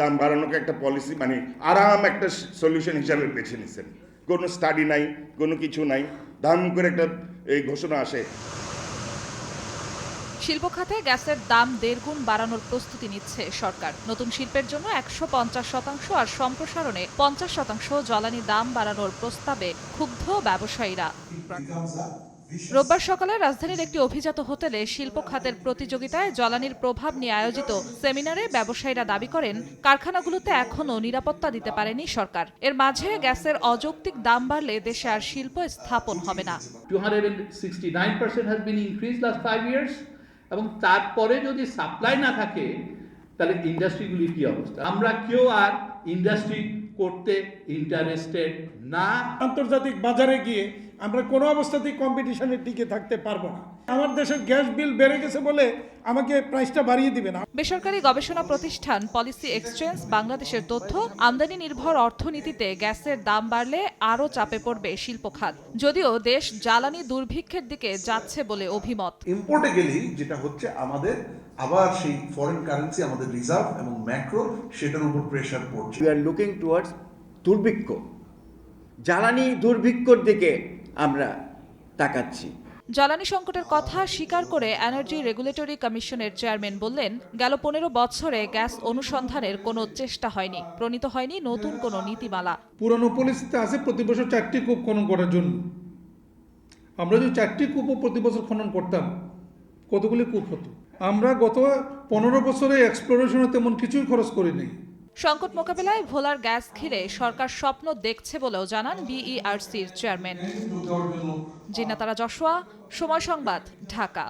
দাম বাড়ানোকে একটা পলিসি মানে আরাম একটা সলিউশন হিসাবে বেছে নিছেন। কোনো স্টাডি নাই কোনো কিছু নাই দাম করে একটা এই ঘোষণা আসে। শিল্প খাতে গ্যাসের দাম দেড় গুণ বাড়ানোর প্রস্তুতি নিচ্ছে সরকার। নতুন শিল্পের জন্য একশো পঞ্চাশ শতাংশ আর সম্প্রসারণে পঞ্চাশ শতাংশ জ্বালানি দাম বাড়ানোর প্রস্তাবে ক্ষুব্ধ ব্যবসায়ীরা। রোববার সকালে রাজধানীর একটি অভিজাত হোটেলে শিল্প খাতের প্রতিযোগিতায় জ্বালানির প্রভাব নিয়ে আয়োজিত সেমিনারে ব্যবসায়ীরা দাবি করেন কারখানাগুলোতে এখনও নিরাপত্তা দিতে পারেনি সরকার। এর মাঝে গ্যাসের অযৌক্তিক দাম বাড়লে দেশে আর শিল্প স্থাপন হবে না। 269% has been increased last five years এবং তারপরে যদি সাপ্লাই না থাকে তাহলে ইন্ডাস্ট্রিগুলির কি অবস্থা? আমরা কেউ আর ইন্ডাস্ট্রি করতে ইন্টারেস্টেড না। আন্তর্জাতিক বাজারে গিয়ে আমরা কোনো অবস্থাতেই কম্পিটিশনে টিকে থাকতে পারব না। আমার দেশের গ্যাস বিল বেড়ে গেছে বলে আমাকে প্রাইসটা বাড়িয়ে দিবে না বেসরকারি গবেষণা প্রতিষ্ঠান পলিসি এক্সচেঞ্জ বাংলাদেশের তথ্য আমদানি নির্ভর অর্থনীতিতে গ্যাসের দাম বাড়লে আরও চাপে পড়বে শিল্প খাত। যদিও দেশ জ্বালানি দুর্ভিক্ষের দিকে যাচ্ছে বলে অভিমত। ইম্পোর্টে গেলেই যেটা হচ্ছে আমাদের আবার সেই ফরেন কারেন্সি আমাদের রিজার্ভ এবং ম্যাক্রো সেটার উপর প্রেশার পড়ছে। উই আর লুকিং টুয়ার্ডস দুর্ভিক্ষ। জ্বালানি দুর্ভিক্ষর দিকে আমরা তাকাচ্ছি। জ্বালানি সংকটের কথা স্বীকার করে এনার্জি রেগুলেটরি কমিশনের চেয়ারম্যান বললেন, গেল পনেরো বছরে গ্যাস অনুসন্ধানের কোনো চেষ্টা হয়নি, প্রণীত হয়নি নতুন কোনো নীতিমালা। পুরনো পলিসিতে আছে প্রতি বছর চারটি কূপ খনন করার জন্য। আমরা যদি চারটি কূপও প্রতি বছর খনন করতাম, কতগুলি কূপ হতো? আমরা গত পনেরো বছরে এক্সপ্লোরেশনে তেমন কিছুই খরচ করি নাই সংকট মোকাবেলায় ভোলার গ্যাস ঘিরে সরকার স্বপ্ন দেখছে বলেও জানান বিইআরসির চেয়ারম্যান। জিনাতারা যশোয়া সময় সংবাদ, ঢাকা।